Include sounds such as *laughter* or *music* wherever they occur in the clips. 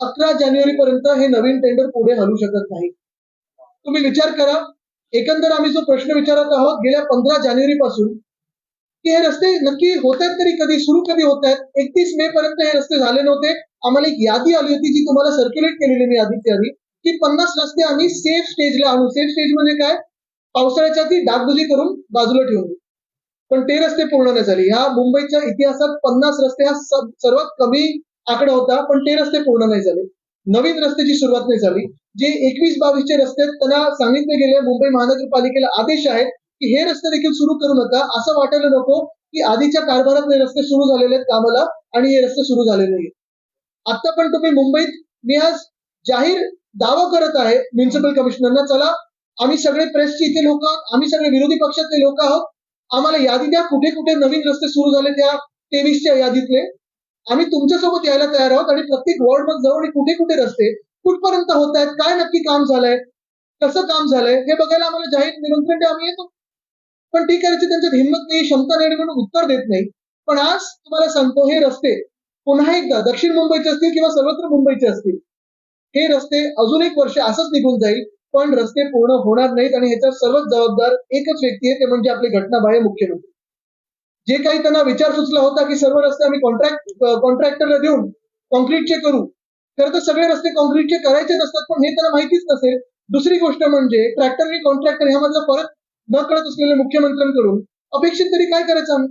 अकरा जानेवारी पर्यंत हे नवीन टेंडर पुढे हलू शकत नाही. तुम्ही विचार करा एकंदर आम्ही जो प्रश्न विचारत आहोत गेल्या पंधरा जानेवारी पासून की हे रस्ते नक्की होत आहेत तरी कधी सुरू कधी होत आहेत एकतीस मे पर्यंत हे रस्ते झाले नव्हते. आम्हाला एक यादी आली होती जी तुम्हाला सर्क्युलेट केलेली मी आधीची आधी की पन्नास रस्ते आम्ही सेफ स्टेजला आणू. सेफ स्टेज म्हणजे काय? पावसाळ्याच्या ती डागबुजी करून बाजूला ठेवून. पण ते रस्ते पूर्ण नाही झाले. ह्या मुंबईच्या इतिहासात पन्नास रस्ते हा सर्वात कमी आकडा होता पण ते रस्ते पूर्ण नाही झाले. नवीन रस्त्याची सुरुवात नाही झाली. जे एकवीस बावीसचे रस्ते आहेत, त्यांना सांगितले गेले मुंबई महानगरपालिकेला आदेश आहेत की हे रस्ते देखील सुरू करू नका. असं वाटायला नको की आधीच्या कारभारात हे रस्ते सुरू झालेले आहेत कामाला आणि हे रस्ते सुरू झाले नाही आता पण तुम्ही मुंबईत मी आज जाहीर दावा करत आहे म्युन्सिपल कमिशनरना चला आम्ही सगळे प्रेसचे इथे लोक आहोत आम्ही सगळे विरोधी पक्षातले लोक आहोत आम्हाला यादी द्या कुठे कुठे नवीन रस्ते सुरू झाले त्या तेवीसच्या यादीतले. आम्ही तुमच्यासोबत यायला तयार आहोत आणि प्रत्येक वॉर्डमध्ये जाऊन आणि कुठे कुठे रस्ते कुठपर्यंत होत आहेत काय नक्की काम झालंय कसं काम झालंय हे बघायला आम्हाला जाहीर निमंत्रण आम्ही येतो. पण ठीक आहे त्यांच्यात हिंमत नाही क्षमता नाही म्हणून उत्तर देत नाही. पण आज तुम्हाला सांगतो हे रस्ते पुन्हा एकदा दक्षिण मुंबईचे असतील किंवा सर्वत्र मुंबईचे असतील हे रस्ते अजून एक वर्ष असंच निघून जाईल पण रस्ते पूर्ण होणार नाहीत आणि ह्याच्यात सर्वच जबाबदार एकच व्यक्ती आहे ते म्हणजे आपले घटनाबाह्य मुख्यमंत्री. जे काही त्यांना विचार सुचला होता की सर्व रस्ते आम्ही कॉन्ट्रॅक्ट कॉन्ट्रॅक्टरला देऊन कॉन्क्रीटचे करू. खरं तर सगळे रस्ते कॉन्क्रीटचे करायचे नसतात पण हे त्यांना माहितीच नसेल. दुसरी गोष्ट म्हणजे ट्रॅक्टर आणि कॉन्ट्रॅक्टर ह्यामधला फरक न कळत असलेल्या मुख्यमंत्र्यांकडून अपेक्षित तरी काय करायचं आम्ही?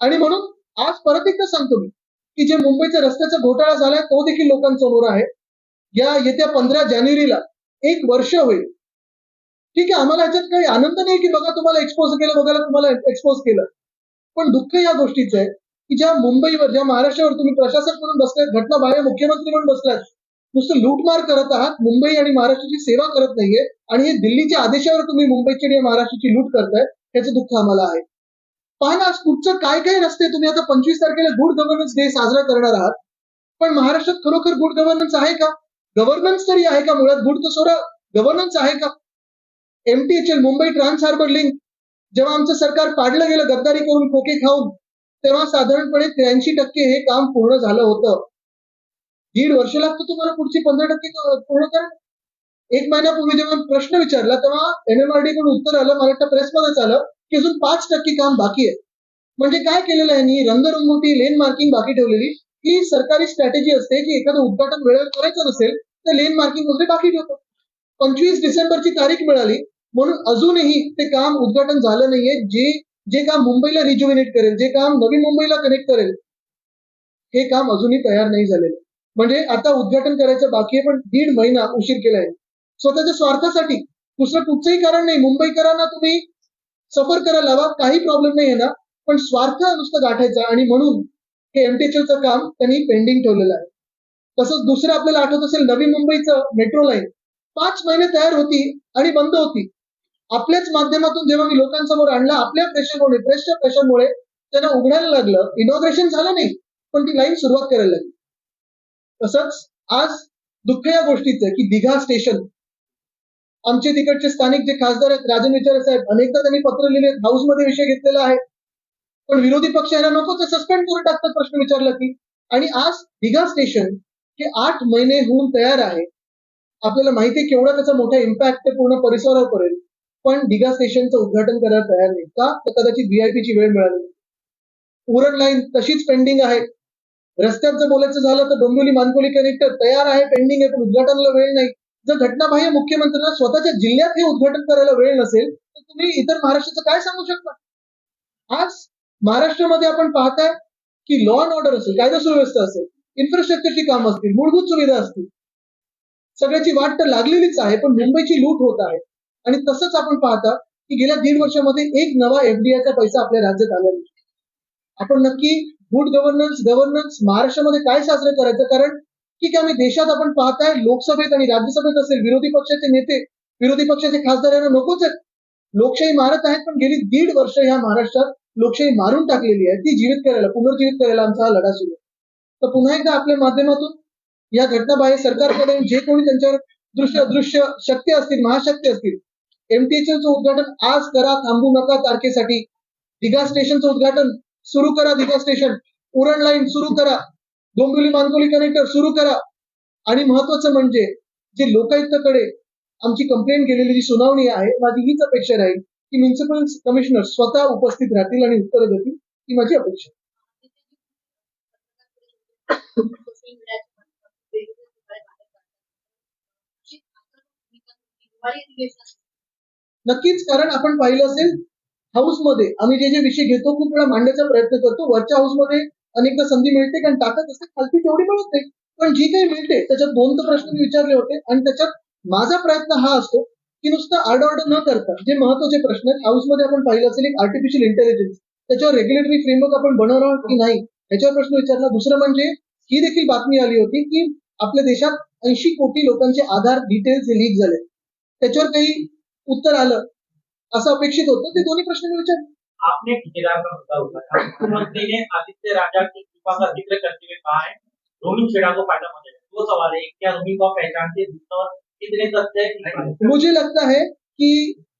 आणि म्हणून आज परत एकदा सांगतो मी की जे मुंबईचा रस्त्याचा घोटाळा झालाय तो देखील लोकांसमोर आहे. या येत्या पंधरा जानेवारीला एक वर्ष होईल. ठीक आहे आम्हाला याच्यात काही आनंद नाही की बघा तुम्हाला एक्सपोज केलं बघायला तुम्हाला एक्सपोज केलं. पण दुःख या गोष्टीचं आहे की ज्या मुंबईवर ज्या महाराष्ट्रावर तुम्ही प्रशासक म्हणून बसलाय घटना बाहेर मुख्यमंत्री म्हणून बसलाय नुसतं लूटमार करत आहात मुंबई आणि महाराष्ट्राची सेवा करत नाहीये आणि हे दिल्लीच्या आदेशावर तुम्ही मुंबईची आणि महाराष्ट्राची लूट करताय याचं दुःख आम्हाला आहे. पहा आज कुठचं काय काय रस्ते तुम्ही आता पंचवीस तारखेला गुड गव्हर्नन्स डे साजरा करणार आहात. पण महाराष्ट्रात खरोखर गुड गव्हर्नन्स आहे का? गव्हर्नन्स तरी आहे का मुळात? गुड तर सोडा. गव्हर्नन्स आहे का? MTHL Mumbai trans harbour link जेव्हा आमचं सरकार पाडलं गेलं गद्दारी करून खोके खाऊन तेव्हा साधारणपणे त्र्याऐंशी टक्के हे काम पूर्ण झालं होतं. दीड वर्ष लागतं तुम्हाला पुढची पंधरा टक्के पूर्ण करा एक महिन्यापूर्वी जेव्हा प्रश्न विचारला तेव्हा एनएमआरडी कडून उत्तर आलं मला वाटतं प्रेसमध्येच आलं की अजून पाच टक्के काम बाकी आहे. म्हणजे काय केलेलं आहे यांनी? रंगरंगोटी लेन मार्किंग बाकी ठेवलेली. ही सरकारी स्ट्रॅटेजी असते की एखादं उद्घाटन वेळेवर करायचं नसेल तर लेन मार्किंग वगैरे बाकी ठेवतो. पंचवीस डिसेंबरची तारीख मिळाली म्हणून अजूनही ते काम उद्घाटन झालं नाहीये. जे जे काम मुंबईला रिज्युमिनेट करेल जे काम नवी मुंबईला कनेक्ट करेल हे काम अजूनही तयार नाही झालेलं. म्हणजे आता उद्घाटन करायचं बाकी आहे पण दीड महिना उशीर केलाय. स्वतःच्या स्वार्थासाठी. दुसरं कुठचंही कारण नाही. मुंबईकरांना तुम्ही सफर करायला हवा काही प्रॉब्लेम नाही येणार. पण स्वार्थ नुसतं गाठायचा आणि म्हणून हे एमटीएचएलचं काम त्यांनी पेंडिंग ठेवलेलं आहे. तसंच दुसरं आपल्याला आठवत असेल नवी मुंबईचं मेट्रो लाईन पाच महिने तयार होती आणि बंद होती. आपल्याच माध्यमातून जेव्हा मी लोकांसमोर आणलं आपल्या प्रेशरमुळे प्रेसच्या प्रेशरमुळे त्यांना उघडायला लागलं. इनॉग्रेशन झालं नाही पण ती लाईन सुरुवात करायला लागली. तसंच आज दुःख या गोष्टीचं आहे की दिघा स्टेशन आमचे तिकडचे स्थानिक जे खासदार आहेत राजन विचारे साहेब अनेकदा त्यांनी पत्र लिहिले हाऊसमध्ये विषय घेतलेला आहे. पण विरोधी पक्ष याला नको ते सस्पेंड करून टाकतात प्रश्न विचारला की. आणि आज दिघा स्टेशन हे आठ महिने होऊन तयार आहे. आपल्याला माहिती आहे केवढा त्याचा मोठा इम्पॅक्ट ते पूर्ण परिसरावर पडेल. पण डिगा स्टेशनचं उद्घाटन करायला तयार नाही. का? तर कदाचित व्हीआयपीची वेळ मिळाली. उरण लाईन तशीच पेंडिंग आहे. रस्त्यांचं बोलायचं झालं तर डोंबिवली मानकोली कनेक्टर तयार आहे पेंडिंग आहे पण उद्घाटनाला वेळ नाही. जर घटनाबाह्य मुख्यमंत्र्यांना स्वतःच्या जिल्ह्यात हे उद्घाटन करायला वेळ नसेल तर तुम्ही इतर महाराष्ट्राचं काय सांगू शकता? आज महाराष्ट्रामध्ये आपण पाहताय की लॉ अँड ऑर्डर असेल कायदा सुव्यवस्था असेल इन्फ्रास्ट्रक्चरची कामं असतील मूलभूत सुविधा असतील. सगळ्याची वाट तर लागलेलीच आहे पण मुंबईची लूट होत आहे. आणि तसंच आपण पाहता की गेल्या दीड वर्षामध्ये एक नवा एफडीआयचा पैसा आपल्या राज्यात आला नाही. आपण नक्की गुड गव्हर्नन्स गव्हर्नन्स महाराष्ट्रामध्ये काय साजरं करायचं? कारण ठीक आहे आम्ही देशात आपण पाहताय लोकसभेत आणि राज्यसभेत असेल विरोधी पक्षाचे नेते विरोधी पक्षाचे खासदार यांना नकोच आहेत. लोकशाही मारत आहेत पण गेली दीड वर्ष ह्या महाराष्ट्रात लोकशाही मारून टाकलेली आहे. ती जीवित करायला पुनर्जीवित करायला आमचा हा लढा सुरू तर पुन्हा एकदा आपल्या माध्यमातून या घटनाबाह्य सरकारकडे जे कोणी त्यांच्यावर दृश्य अदृश्य शक्ती असतील महाशक्ती असतील एमटीएचएलचं उद्घाटन आज करा थांबू नका तारखेसाठी. दिघा स्टेशनचं उद्घाटन सुरू करा दिघा स्टेशन. उरण लाईन सुरू करा. डोंबिवली मानकोली कनेक्टर सुरू करा. आणि महत्वाचं म्हणजे जे लोकायुक्तकडे आमची कंप्लेंट केलेली जी सुनावणी आहे माझी हीच अपेक्षा राहील की म्युन्सिपल कमिशनर स्वतः उपस्थित राहतील आणि उत्तर देतील ही माझी अपेक्षा आहे. *coughs* नक्कीच कारण आपण पाहिलं असेल हाऊसमध्ये आम्ही जे जे विषय घेतो खूप वेळा मांडण्याचा प्रयत्न करतो. वरच्या हाऊसमध्ये अनेकदा संधी मिळते कारण टाकत असते खालती तेवढी मिळत. नाही पण जी काही मिळते त्याच्यात दोन तर प्रश्न मी विचारले होते आणि त्याच्यात माझा प्रयत्न हा असतो की नुसतं आरडाओरडा न करता जे महत्त्वाचे प्रश्न आहेत हाऊसमध्ये आपण पाहिलं असेल एक आर्टिफिशियल इंटेलिजन्स त्याच्यावर रेग्युलेटरी फ्रेमवर्क आपण बनवणार की नाही याच्यावर प्रश्न विचारला. दुसरं म्हणजे ही देखील बातमी आली होती की आपल्या देशात ऐंशी कोटी लोकांचे आधार डिटेल्स हे लीक झाले त्याच्यावर काही उत्तर आलं. असं अपेक्षित होतं. ते दोन्ही प्रश्न मी विचार. आपने ठेकेदार का मुद्दा उठाया मुख्यमंत्री ने आदित्य राजा की कृपा का ज़िक्र करते हुए कहा है रोमिंग खेड़ा को फ़ायदा पहुंचेगा दो सवाल है क्या रोमिंग को पहचानते दूसरा कितने तथ्य मुझे लगता है कि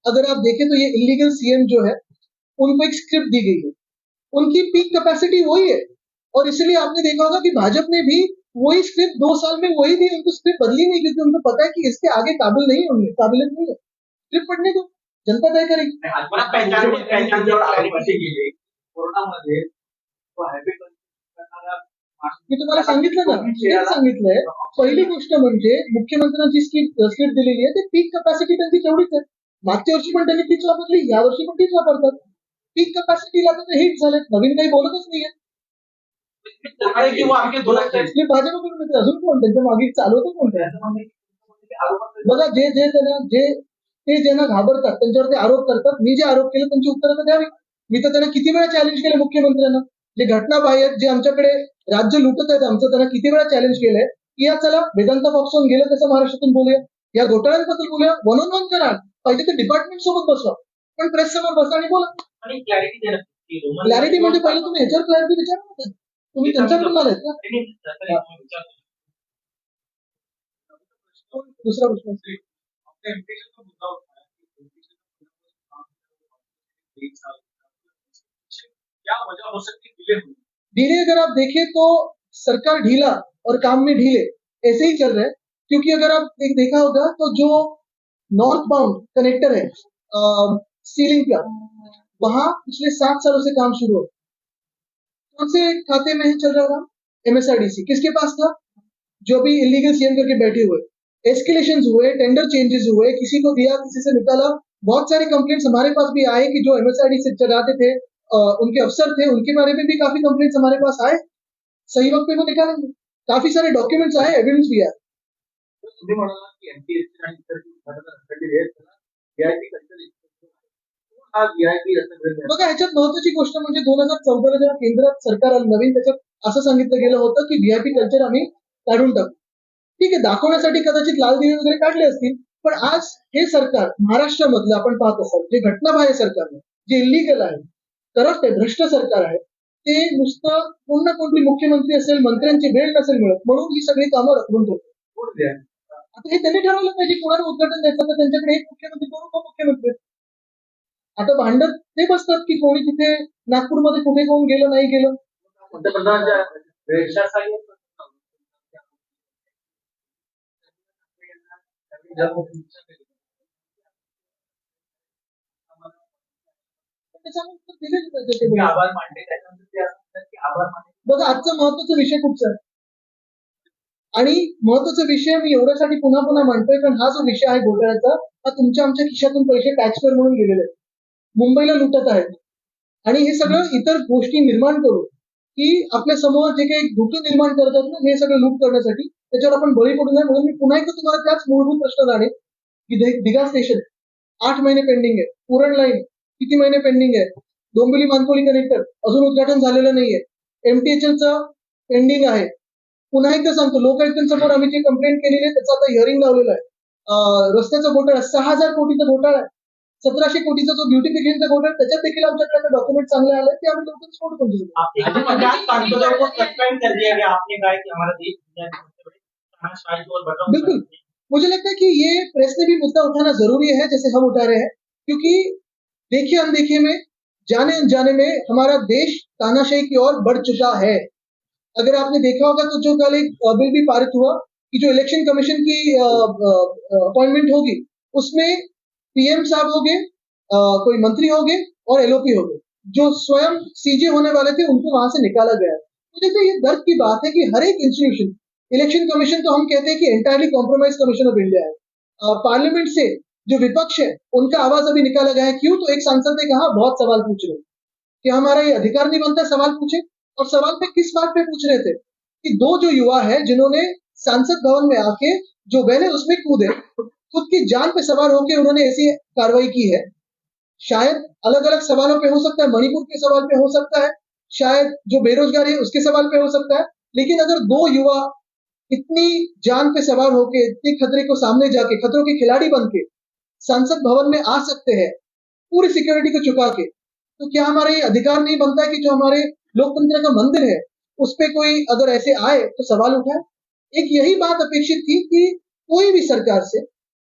अगर आप देखें तो ये इलीगल सीएम जो है उनको एक स्क्रिप्ट दी गई है। उनकी पीक कैपेसिटी वही है। और इसलिए आपने देखा होगा कि भाजपा ने भी वही स्क्रिप्ट दो साल में वही दी उनको स्क्रिप्ट बदली नहीं क्योंकि उनको पता है कि इसके आगे काबिल नहीं होंगे काबिलियत नहीं है। स्क्रिप्ट पढ़ने दो जनता कोरोनामध्ये हॅपी करणारा मी तुम्हाला सांगितलं ना तेच सांगितलंय. पहिली गोष्ट म्हणजे मुख्यमंत्र्यांची स्किट स्किट दिलेली आहे ते पीक कॅपॅसिटी त्यांची तेवढीच आहे. मागच्या वर्षी पण त्यांनी तीच वापरली या वर्षी पण तीच वापरतात. पीक कॅपॅसिटीला तर हिट झाले नवीन काही बोलतच नाहीये. भाजपकडून अजून कोण? त्यांच्या मागे चालवतो कोण? बघा जे जे त्यांना जे ते ज्यांना घाबरतात त्यांच्यावर ते आरोप करतात. मी जे आरोप केले त्यांची उत्तरं तर द्यावी मी तर त्यांना किती वेळा चॅलेंज केलं मुख्यमंत्र्यांना? जे घटनाबाह्य आहेत जे आमच्याकडे राज्य लुटत आहेत आमचं त्यांना किती वेळा चॅलेंज केलंय? की या चला वेदांत फॉक्सॉन गेलं कसं महाराष्ट्रातून बोलूया? या घोटाळ्यांबद्दल बोलूया? वन ऑन वन करा. पाहिजे तर डिपार्टमेंट सोबत बसवा. पण प्रेस समोर बसा आणि बोला. आणि क्लॅरिटी म्हणजे पहिले तुम्ही ह्याच्यावर क्लॅरिटी विचारा. तुम्ही त्यांच्याकडून आलात का? तसं. दुसरा प्रश्न. डिले की? डिले अगर आप देखें तो सरकार ढीला और काम में ढीले, ऐसे ही चल रहे हैं। क्योंकि अगर आप एक देखा होगा तो जो नॉर्थ बाउंड कनेक्टर है सीलिंग का वहाँ पिछले सात सालों से काम शुरू हो। कौन से खाते में चल रहा था? एमएसआरडीसी किसके पास था? जो अभी इलीगल सीएम करके बैठे हुए। एस्केलेशन हुए टेंडर चेंजेस हुए किसी को दिया किसी से निकाला। बहुत सारे कंप्लेंट्स हमारे पास भी आए कि जो एमएसआरडी से चलाते थे अ, उनके अफसर थे उनके बारे में भी काफ़ी कंप्लेंट्स हमारे पास आए। सही वक्त पे वो निकालेंगे काफ़ी सारे डॉक्यूमेंट्स आए एविडेंस भी आए। हा बघा ह्याच्यात महत्वाची गोष्ट म्हणजे दोन हज़ार चौदाला जेव्हा केंद्रात सरकार नवीन त्याच्यात असं सांगितलं गेलं होतं की व्हीआयपी कल्चर आम्ही काढून टाकू। ठीक आहे दाखवण्यासाठी कदाचित लाल दिवे वगैरे काढले असतील पण आज हे सरकार महाराष्ट्रामधलं आपण पाहत असाल जे घटनाबाह्य सरकार आहे जे इलिगल आहे करप्ट आहे भ्रष्ट सरकार आहे ते नुसतं कोण ना कोणती मुख्यमंत्री असेल मंत्र्यांची वेळ नसेल मिळत म्हणून ही सगळी कामं रखडून कोण द्या? आता हे त्यांनी ठरवलं पाहिजे कोणाला उद्घाटन द्यायचं तर त्यांच्याकडे एक मुख्यमंत्री दोन उपमुख्यमंत्री आहेत. आता भांडत ते बसतात की कोणी तिथे नागपूरमध्ये कुठे कोण गेलं नाही गेलं. पंतप्रधानांच्या वेळेच्या तुम्ही आभार मानले त्याच्यानंतर ते की आभार मानले. बघा आजचा महत्त्वाचा विषय खूप आहे आणि महत्त्वाचा विषय मी एवढ्यासाठी पुन्हा पुन्हा म्हणतोय कारण हा जो विषय आहे घोटाळ्याचा हा तुमच्या आमच्या खिशातून पैसे टॅक्सपेअर म्हणून गेलेले आहेत. मुंबईला लुटत आहेत. आणि हे सगळं इतर गोष्टी निर्माण करून की आपल्यासमोर जे काही धोके निर्माण करतात ना हे सगळं लूट करण्यासाठी त्याच्यावर आपण बळी पडू नये. म्हणून मी पुन्हा एकदा तुम्हाला त्याच मूलभूत प्रश्न जाणे की दिघा स्टेशन आठ महिने पेंडिंग आहे. पुरण लाईन किती महिने पेंडिंग आहे? डोंबिवली मानकोली कनेक्टर अजून उद्घाटन झालेलं नाहीये. एमटीएचएलचं पेंडिंग आहे. पुन्हा एकदा सांगतो लोकायुक्तांसमोर आम्ही जी कंप्लेंट केलेली आहे त्याचं आता हिअरिंग लावलेलं आहे. रस्त्याचा घोटाळा सहा हजार कोटीचा घोटाळा आहे. सतराशे कोटीचा जो ब्युटिफिकेशनचा आहे, त्याच्यात देखील आमच्याकडे डॉक्युमेंट चांगले आले ते आम्ही लवकरच फ़ोटो करून देऊ. आप आज पचास सांसदों को सस्पेंड कर दिया गया आपने कहा है कि हमारा देश दुनिया के सबसे बड़े तानाशाही और बटन बिल्कुल। मुझे लगता है कि ये प्रेस ने भी मुद्दा उठाना ज़रूरी है जैसे हम उठा रहे हैं क्योंकि देखे अनदेखे में जाने अनजाने में हमारा देश तानाशाही की ओर बढ़ चुका है। अगर आपने देखा होगा तो जो कल एक बिल भी पारित हुआ कि जो इलेक्शन कमीशन की अपॉइंटमेंट होगी उसमें पीएम साहब होंगे अ, कोई मंत्री हो गए और एलओपी होंगे। जो स्वयं सीजे होने वाले थे उनको वहाँ से निकाला गया है। तो देखिए ये दर्द की बात है कि हर एक इंस्टीट्यूशन इलेक्शन कमीशन तो हम कहते हैं कि entirely compromise commission of India है। पार्लियामेंट से जो विपक्ष है उनका आवाज़ अभी निकाला गया है। क्यों? तो एक सांसद ने कहा बहुत सवाल पूछ रहे कि हमारा ये अधिकार नहीं बनता सवाल पूछे। और सवाल पे किस बात पे पूछ रहे थे? कि दो जो युवा है जिन्होंने सांसद भवन में आके जो बहने उसमें कूदे खुद की जान पे सवार होकर उन्होंने ऐसी कार्रवाई की है। शायद अलग अलग सवालों पे हो सकता है, मणिपुर के सवाल पे हो सकता है, शायद जो बेरोजगारी है उसके सवाल पे हो सकता है, लेकिन अगर दो युवा इतनी जान पे सवार होके, इतने खतरे को सामने जाके, खतरों के खिलाड़ी बन के संसद भवन में आ सकते हैं, पूरी सिक्योरिटी को चुका के तो क्या हमारा ये अधिकार नहीं बनता है कि जो हमारे लोकतंत्र का मंदिर है, उस पर कोई अगर ऐसे आए तो सवाल उठाए? एक यही बात अपेक्षित थी कि कोई भी सरकार से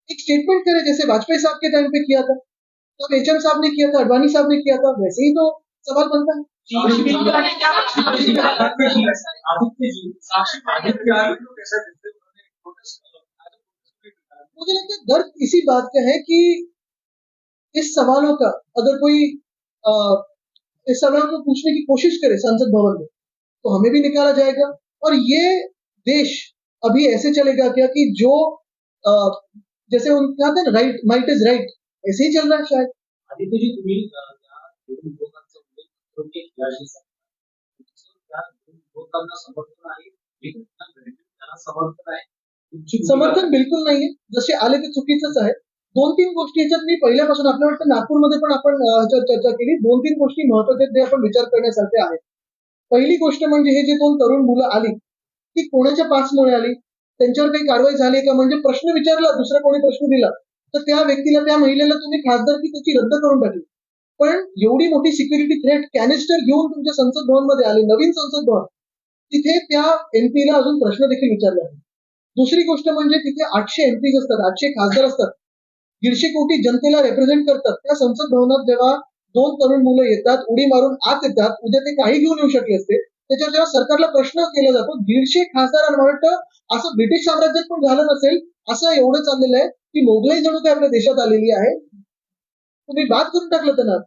एक स्टेटमेंट करे जैसे वाजपेयी साहब के टाइम पे किया था तब एचएम साहब ने किया था अडवाणी साहब ने किया था वैसे ही तो सवाल बनता है। मुझे लगता है दर्द इसी बात का है कि इस सवालों का अगर कोई अ, इस सवाल को पूछने की कोशिश करे संसद भवन में तो हमें भी निकाला जाएगा। और ये देश अभी ऐसे चलेगा क्या कि जो जैसे उन कहते हैं राइट माइट इज राइट ऐसे ही चल रहा है शायद। आदित्य जी तुम्ही दोन उल्लेख त्या दोन समर्थन आहे जी घटना घडली त्यांना समर्थन आहे समर्थन बिलकुल नाहीये जसे आले ते चुकीचंच आहे दोन तीन गोष्टी याच्यात मी पहिल्यापासून आपल्या वाटतं नागपूरमध्ये पण आपण चर्चा केली. दोन तीन गोष्टी महत्त्वाच्या आहेत, जे आपण विचार करण्यासारखे आहेत. पहिली गोष्ट म्हणजे हे जे दोन तरुण मुलं आली ती कोणाच्या पासमुळे आली? त्यांच्यावर काही कारवाई झाली का? म्हणजे प्रश्न विचारला दुसरा कोणी प्रश्न दिला. तर त्या व्यक्तीला त्या महिलेला तुम्ही खासदारकी त्याची रद्द करून टाकली. पण एवढी मोठी सिक्युरिटी थ्रेट कॅनिस्टर घेऊन तुमच्या संसद भवनमध्ये आले नवीन संसद भवन. तिथे त्या एमपीला अजून प्रश्न देखील विचारले आहेत. दुसरी गोष्ट म्हणजे तिथे आठशे एमपी असतात आठशे खासदार असतात. दीडशे कोटी जनतेला रिप्रेझेंट करतात. त्या संसद भवनात जेव्हा दोन तरुण मुलं येतात उडी मारून आत येतात उद्या ते काही घेऊन येऊ शकले असते. त्याच्यावर जेव्हा सरकारला प्रश्न केला जातो दीडशे खासदारांना वाटतं असं ब्रिटिश साम्राज्यात पण झालं नसेल असं एवढं चाललेलं आहे की मोगलाई जणू काय आपल्या देशात आलेली आहे. तुम्ही बाद करून टाकलं त्यांना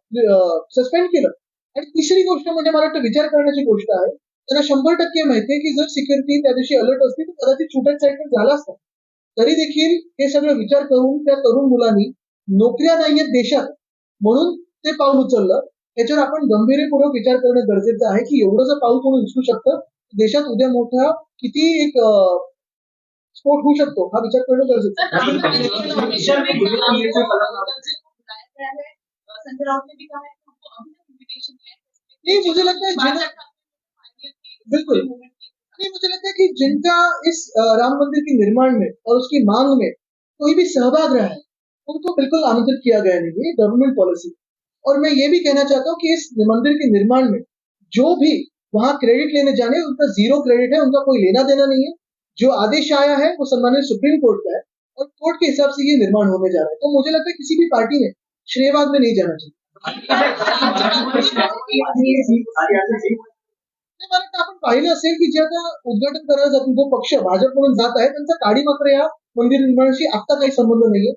सस्पेंड केलं. आणि तिसरी गोष्ट म्हणजे मला वाटतं विचार करण्याची गोष्ट आहे त्यांना शंभर टक्के माहितीये की जर सिक्युरिटी त्या दिवशी अलर्ट असती तर कदाचित छुटक साईड झाला असता. तरी देखील हे सगळं विचार करून त्या तरुण मुलांनी नोकऱ्या नाहीयेत देशात म्हणून ते पाऊल उचललं. याच्यावर आपण गंभीरपूर्वक विचार करणं गरजेचं आहे की एवढं जर पाऊल कोणी उचलू शकतं देशात उद्या मोठा किती एक स्फोट होऊ शकतो हा विचार करणं गरजेचं है। हमको अभी तक इन्विटेशन नहीं, मुझे लगता है जिन- बिल्कुल। नहीं मुझे लगता है कि जिनका इस राम मंदिर के निर्माण में और उसकी मांग में कोई भी सहभाग रहा है उनको बिल्कुल आमंत्रित किया गया नहीं है गवर्नमेंट पॉलिसी और मैं ये भी कहना चाहता हूँ कि इस मंदिर के निर्माण में जो भी वहाँ क्रेडिट लेने जाने उनका ज़ीरो क्रेडिट है उनका कोई लेना देना नहीं है। जो आदेश आया है, वो सम्मानित सुप्रीम कोर्ट का है और कोर्ट के हिसाब से ये निर्माण होने जा रहा है। तो मुझे लगता है किसी भी पार्टी ने श्रेयवाद में नहीं जाना चाहिए। वाटतं आपण पाहिलं असेल की जे आता उद्घाटन जो पक्ष भाजप जात आहे, त्यांचा काडी मात्र या मंदिर निर्माणाशी आता काही संबंध नाहीये.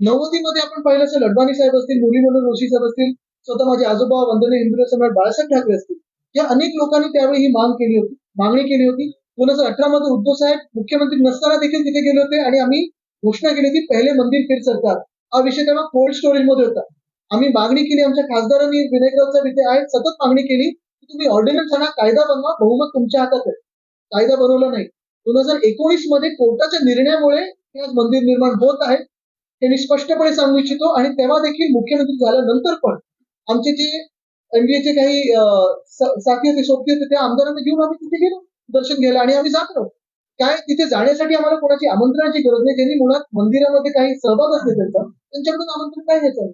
नव्वदीमध्ये आपण पाहिलं असेल, अडवाणी साहेब असतील मुरलीमनोहर जोशी साहेब असतील, स्वतः माझे आजोबा वंदनीय हिंदू सम्राट बाळासाहेब ठाकरे असतील. या अनेक लोकांनी त्यावेळी ही मांग केली होती, मागणी केली होती. दोन हजार अठरा मध्ये उद्धव साहेब मुख्यमंत्री नसताना देखील तिथे गेले होते आणि आम्ही घोषणा केली की पहिले मंदिर फिर सरकार. हा विषय तेव्हा कोल्ड स्टोरेजमध्ये होता. आम्ही मागणी केली आमच्या खासदारांनी विनायकराव साहेब इथे आहेत सतत मागणी केली की तुम्ही ऑर्डिनन्स आणा कायदा बनवा बहुमत तुमच्या हातात आहे. कायदा बनवला नाही. दोन हजार एकोणीसमध्ये कोर्टाच्या निर्णयामुळे हे आज मंदिर निर्माण होत आहे हे मी स्पष्टपणे सांगू इच्छितो आणि तेव्हा देखील मुख्यमंत्री झाल्यानंतर पण आमचे जे एनडीएचे काही साथी होते सोबती होते त्या आमदारांना घेऊन आम्ही तिथे गेलो. दर्शन घ्यायला आणि आम्ही जात काय? तिथे जाण्यासाठी आम्हाला कोणाची आमंत्रणाची गरज नाही. ज्यांनी मुळात मंदिरामध्ये काही सहभाग असते त्यांचा त्यांच्याकडून आमंत्रण काय घ्यायचं.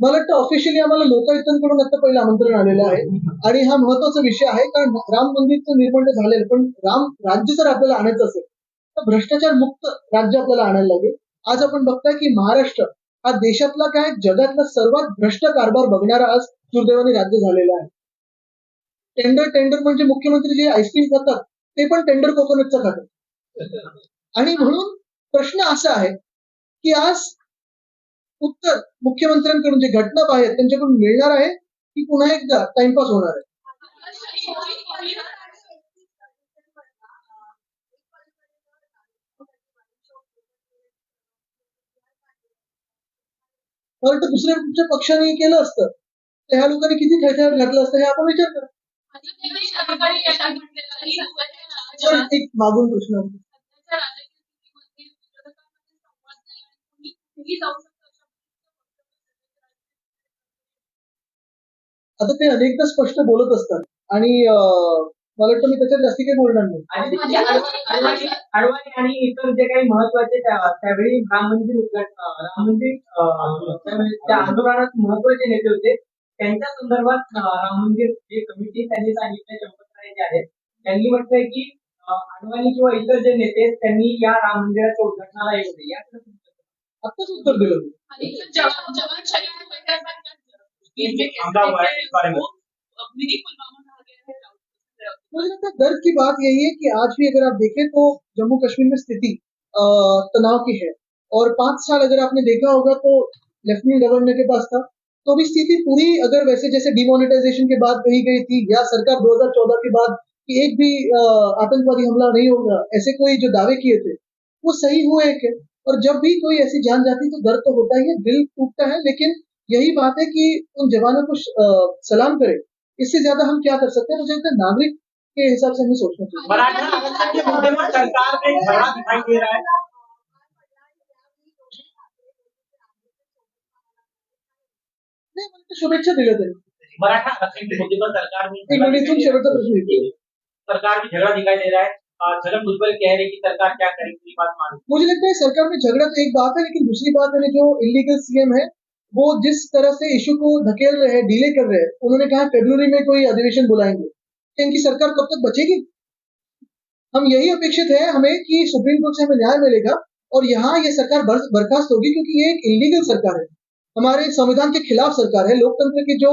मला वाटतं ऑफिशियली आम्हाला लोकायुक्तांकडून आता पहिलं आमंत्रण आलेलं आहे. आणि हा महत्त्वाचा विषय आहे कारण राम मंदिरचं निर्माण झालेलं पण राम राज्य जर आपल्याला आणायचं असेल तर भ्रष्टाचार मुक्त राज्य आपल्याला आणायला लागेल. आज आपण बघताय की महाराष्ट्र हा देशातला काय? जगातला सर्वात भ्रष्ट कारभार बघणारा आज दुर्दैवाने राज्य झालेला आहे. टेंडर टेंडर म्हणजे मुख्यमंत्री जे आईस्क्रीम खातात ते पण टेंडर कोकोनटचं खातात. आणि म्हणून प्रश्न असा आहे की आज उत्तर मुख्यमंत्र्यांकडून जे घटना बाहेर त्यांच्याकडून मिळणार आहे की पुन्हा एकदा टाइमपास होणार आहे. मला वाटतं दुसऱ्या कुठच्या पक्षाने केलं असतं. तर ह्या लोकांनी किती खेळखेळात घातलं असतं हे आपण विचार करा. एक मागून प्रश्न आता ते अनेकदा स्पष्ट बोलत असतात. आणि अं, मला वाटतं मी त्याच्यात जास्ती काही बोलणार नाही. आणि अडवाणी अडवाणी आणि इतर जे काही महत्त्वाचे त्या- त्यावेळी राम मंदिर उद्घाटन अं, राम मंदिर अं, त्यावेळी त्या आंदोलनात महत्त्वाचे नेते होते. त्यांच्या संदर्भात अं, राम मंदिर जे कमिटी त्यांनी सांगितले चंपतराय जे आहेत त्यांनी म्हटलंय की अं, अडवाणी किंवा इतर जे नेते आहेत, त्यांनी या राम मंदिराच्या उद्घाटनाला येऊ नये याकडे तुमचं? आत्ताच उत्तर दिलं मी. जवान जवान शहीद है, पुलवामा मुझे लगता है दर्द की बात यही है कि आज भी अगर आप देखें तो जम्मू कश्मीर में स्थिति तनाव की है। और पाँच साल अगर आपने देखा होगा तो लेफ्टिनेंट गवर्नर के पास था। तो भी स्थिति पूरी अगर वैसे जैसे डिमोनेटाइजेशन के बाद कही गई थी या सरकार 2014 के बाद कि एक भी आतंकवादी हमला नहीं होगा, ऐसे कोई जो दावे किए थे, वो सही हुए कि और जब भी कोई ऐसी जान जाती तो दर्द तो होता ही है, दिल टूटता है, लेकिन यही बात है कि उन जवानों को सलाम करें। इससे ज़्यादा हम क्या कर सकते हैं? मुझे लगता है नागरिक के हिसाब से हमें सोचना चाहिए। मराठा आरक्षण के मुद्दे पर सरकार में झगड़ा दिखाई दे रहा है। तर शुभेच्छा दिल्या त्यांनी मराठा आरक्षण के मुद्दे पर सरकार में एक मिनिट इथून शेवटचा प्रश्न विचारू. सरकार में झगड़ा दिखाई दे रहा है। और छगन भुजबल कह रहे कि सरकार क्या करेगी बात मान मुझे लगता है सरकार में झगड़ा तो एक बात है लेकिन दूसरी बात है जो इलीगल सीएम है वो जिस तरह से इशू को धकेल रहे हैं डिले कर रहे हैं उन्होंने कहा फरवरी में कोई अधिवेशन बुलाएँगे। तो इनकी सरकार कब तक बचेगी? हम यही अपेक्षित है हमें कि सुप्रीम कोर्ट से हमें न्याय मिलेगा और यहाँ ये सरकार बर्खास्त होगी क्योंकि ये एक इलीगल सरकार है। हमारे संविधान के खिलाफ सरकार है लोकतंत्र के जो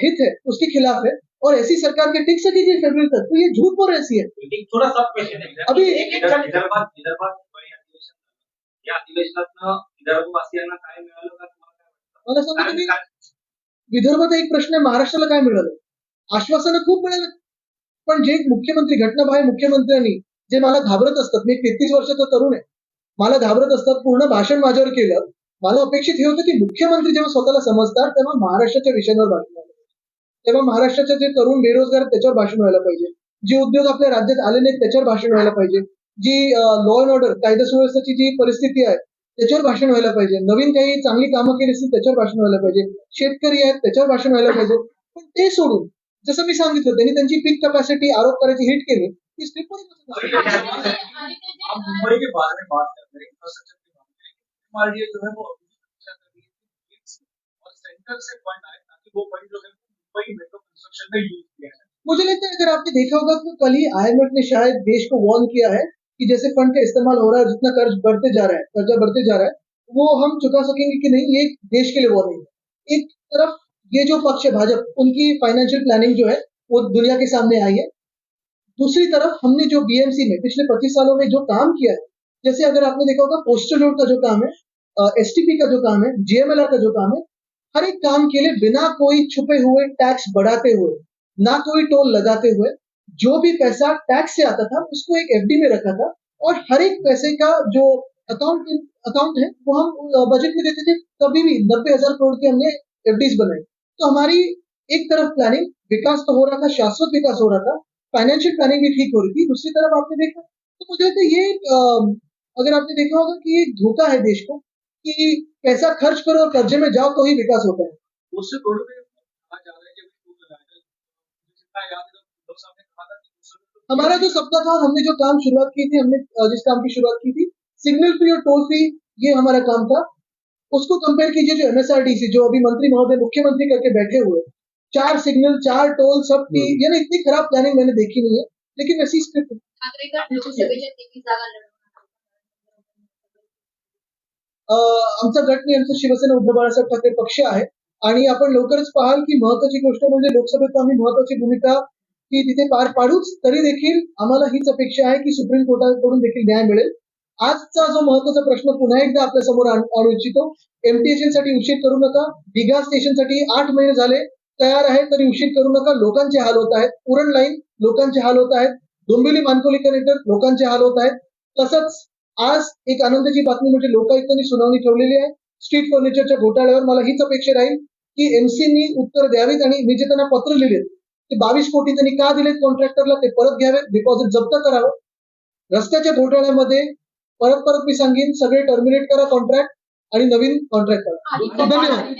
हित है उसके खिलाफ है और ऐसी सरकार के टिक सकेगी फरवरी तक। तो ये झूठ बोल ऐसी है छोटा सब क्वेश्चन है अभी एक एक विदर्भात अधिवेशन झालं. या अधिवेशनात विदर्भवासियांना काय मिळालं मला सांगा कारण तुम्ही विदर्भाचा एक प्रश्न आहे महाराष्ट्राला काय मिळालं? आश्वासनं खूप मिळालं पण जे मुख्यमंत्री घटनाबाहेर मुख्यमंत्र्यांनी जे मला घाबरत असतात मी तेहतीस वर्षाचा तरुण आहे. मला घाबरत असतात पूर्ण भाषण माझ्यावर केलं. मला अपेक्षित हे होतं की मुख्यमंत्री जेव्हा स्वतःला समजतात तेव्हा महाराष्ट्राच्या विषयांवर भाषण व्हायला पाहिजे. तेव्हा महाराष्ट्राचे जे तरुण बेरोजगार त्याच्यावर भाषण व्हायला पाहिजे. जे उद्योग आपल्या राज्यात आले नाहीत त्याच्यावर भाषण व्हायला पाहिजे. जी लॉ अँड ऑर्डर कायदा सुव्यवस्थेची जी परिस्थिती आहे त्याच्यावर भाषण व्हायला पाहिजे. नवीन काही चांगली कामं केली असतील त्याच्यावर भाषण व्हायला पाहिजे. शेतकरी आहेत त्याच्यावर भाषण व्हायला पाहिजे. पण ते सोडून जसं मी सांगितलं त्यांनी त्यांची पीक कपॅसिटी आरोप करायची हिट केली ती स्लिप मुंबई के बारे में बात कर रहे हैं इंफ्रास्ट्रक्चर के बारे में एमआरडीए जो है वो अभी चर्चा कर रही है कि और सेंटर से फंड आए ताकि वो फंड जो है मुंबई मेट्रो कंस्ट्रक्शन में यूज़ किया जाए। मुझे लगता है अगर आपने देखा होगा तो कल ही आईएमएफ ने शायद देश को वार्न किया है कि जैसे फंड का इस्तेमाल हो रहा है, जितना कर्ज बढ़ते जा रहा है, कर्जा बढ़ते जा रहा है, वो हम चुका सकेंगे कि नहीं, ये देश के लिए वार्निंग है। एक तरफ़ ये जो पक्ष है भाजपा, उनकी फाइनेंशियल प्लानिंग जो है, वो दुनिया के सामने आई है। दूसरी तरफ़ हमने जो बीएमसी में पिछले पच्चीस सालों में जो काम किया है, जैसे अगर आपने देखा होगा पोस्टल रोड का जो काम है एसटीपी का जो काम है जीएमएलआर का जो काम है, हर एक काम के लिए बिना कोई छुपे हुए टैक्स बढ़ाते हुए, ना कोई टोल लगाते हुए जो भी पैसा टैक्स से आता था, उसको एक एफडी में रखा था और हर एक पैसे का जो अकाउंट अकाउंट है, वो हम बजट में देते थे कभी भी नब्बे हज़ार करोड़ की हमने एफडीज बनाई। तो हमारी एक तरफ़ प्लानिंग विकास तो हो रहा था, शाश्वत विकास हो रहा था फाइनेंशियल प्लानिंग भी ठीक हो रही थी, दूसरी तरफ़ आपने देखा तो मुझे है ये अगर आपने देखा होगा कि ये धोखा है देश को, कि पैसा खर्च करो और कर्जे में जाओ तो ही विकास होता है। उससे हमारा जो सपना था हमने जो काम शुरुआत की थी हमने जिस काम की शुरुआत की थी सिग्नल फ़ी और टोल फ़ी ये हमारा काम था। उसको कंपेयर कीजिए जो एमएसआरडीसी जो अभी मंत्री महोदय मुख्यमंत्री करके बैठे हुए चार सिग्नल चार टोल सब फ़ी यानी इतनी खराब प्लानिंग मैंने देखी नहीं है लेकिन वैसी स्क्रिप्ट है। ठाकरेगड लोकसभेच्या तेवीस जागा लढवणार अ, आमचा गट नाही आमचा शिवसेना उद्धव बाळासाहेब ठाकरे पक्ष आहे. आणि आपण लवकरच पाहाल की महत्वाची गोष्ट म्हणजे लोकसभेत आम्ही महत्वाची भूमिका की तिथे पार पाडूच तरी देखील आम्हाला हीच अपेक्षा आहे की सुप्रीम कोर्टाकडून देखील न्याय मिळेल. आजचा जो महत्त्वाचा प्रश्न पुन्हा एकदा आपल्यासमोर आणू इच्छितो. एमटीएचएनसाठी उशीर करू नका. दिघा स्टेशनसाठी आठ महिने झाले. तयार आहे तरी उशीर करू नका. लोकांचे हाल होत आहेत. उरण लाईन लोकांचे हाल होत आहेत. डोंबिवली मानकोली कनेक्टर लोकांचे हाल होत आहेत. तसंच आज एक आनंदाची बातमी म्हणजे लोकायुक्तांनी सुनावणी ठेवलेली आहे. स्ट्रीट फर्निचरच्या घोटाळ्यावर मला हीच अपेक्षा राहील की एमसीनी उत्तर द्यावीत आणि मी जे त्यांना पत्र लिहिलेत ते बावीस कोटी त्यांनी का दिलेत कॉन्ट्रॅक्टरला ते परत घ्यावेत डिपॉझिट जप्त करावं. रस्त्याच्या घोटाळ्यामध्ये परत परत मी सांगेन सगळे टर्मिनेट करा कॉन्ट्रॅक्ट आणि नवीन कॉन्ट्रॅक्ट करा धन्यवाद.